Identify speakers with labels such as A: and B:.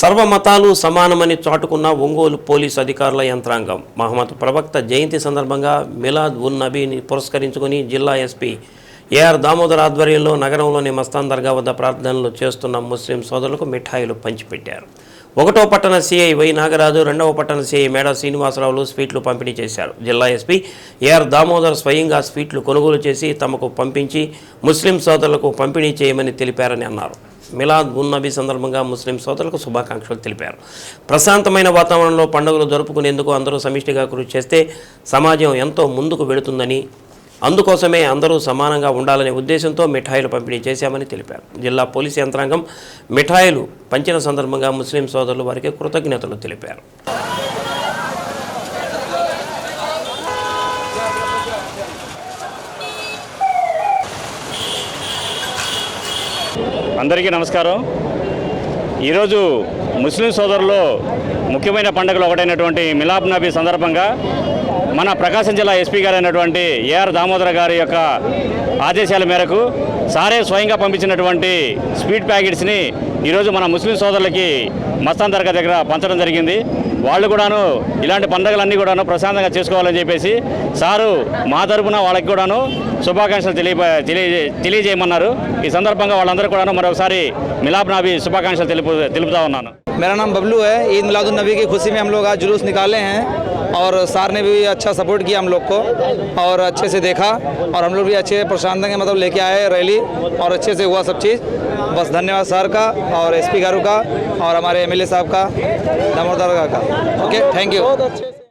A: సర్వమతాలు సమానమని చాటుకున్న ఒంగోలు పోలీసు అధికారుల యంత్రాంగం. మహమ్మద్ ప్రవక్త జయంతి సందర్భంగా మిలాద్ ఉన్ నబీని పురస్కరించుకుని జిల్లా ఎస్పీ ఏఆర్ దామోదర్ ఆధ్వర్యంలో నగరంలోని మస్తాన్ దర్గా వద్ద ప్రార్థనలు చేస్తున్న ముస్లిం సోదరులకు మిఠాయిలు పంచిపెట్టారు. ఒకటో పట్టణ సీఐ వై నాగరాజు రెండవ పట్టణ సీఐ మేడ శ్రీనివాసరావులు స్వీట్లు పంపిణీ చేశారు. జిల్లా ఎస్పీ ఏఆర్ దామోదర్ స్వయంగా స్వీట్లు కొనుగోలు చేసి తమకు పంపించి ముస్లిం సోదరులకు పంపిణీ చేయమని తెలిపారని అన్నారు. మిలాద్ ఉన్ నబీ సందర్భంగా ముస్లిం సోదరులకు శుభాకాంక్షలు తెలిపారు. ప్రశాంతమైన వాతావరణంలో పండుగలు జరుపుకునేందుకు అందరూ సమిష్టిగా కృషి చేస్తే సమాజం ఎంతో ముందుకు వెళుతుందని అందుకోసమే అందరూ సమానంగా ఉండాలనే ఉద్దేశంతో మిఠాయిలు పంపిణీ చేశామని తెలిపారు. జిల్లా పోలీసు యంత్రాంగం మిఠాయిలు పంచిన సందర్భంగా ముస్లిం సోదరులు వారికి కృతజ్ఞతలు తెలిపారు.
B: అందరికీ నమస్కారం. ఈరోజు ముస్లిం సోదరులు ముఖ్యమైన పండుగలు ఒకటైనటువంటి మిలాబ్ నబీ సందర్భంగా మన ప్రకాశం జిల్లా ఎస్పీ గారైనటువంటి ఏఆర్ దామోదర్ గారి యొక్క ఆదేశాల మేరకు సారే స్వయంగా పంపించినటువంటి స్వీట్ ప్యాకెట్స్ని ఈరోజు మన ముస్లిం సోదరులకి మస్తాన్ దర్గా దగ్గర పంచడం జరిగింది వాళ్ళు కూడాను ఇలాంటి పండుగలన్నీ కూడాను ప్రశాంతంగా చేసుకోవాలని చెప్పేసి సారు మా తరపున వాళ్ళకి కూడాను శుభాకాంక్షలు తెలియ తెలియ తెలియజేయమన్నారు ఈ సందర్భంగా వాళ్ళందరూ కూడాను మరొకసారి మిలాబ్ నాబీ శుభాకాంక్షలు తెలుపు తెలుపుతా ఉన్నాను
C: मेरा नाम बबलू है ईद मिलादुलनबी की खुशी में हम लोग आज जुलूस निकाले हैं और सार ने भी अच्छा सपोर्ट किया हम लोग को और अच्छे से देखा और हम लोग भी अच्छे प्रशांत के मतलब लेके आए रैली और अच्छे से हुआ सब चीज़। बस धन्यवाद सर का और एसपी गारू का और हमारे एमएलए साहब का, दामोदर का ओके थैंक यू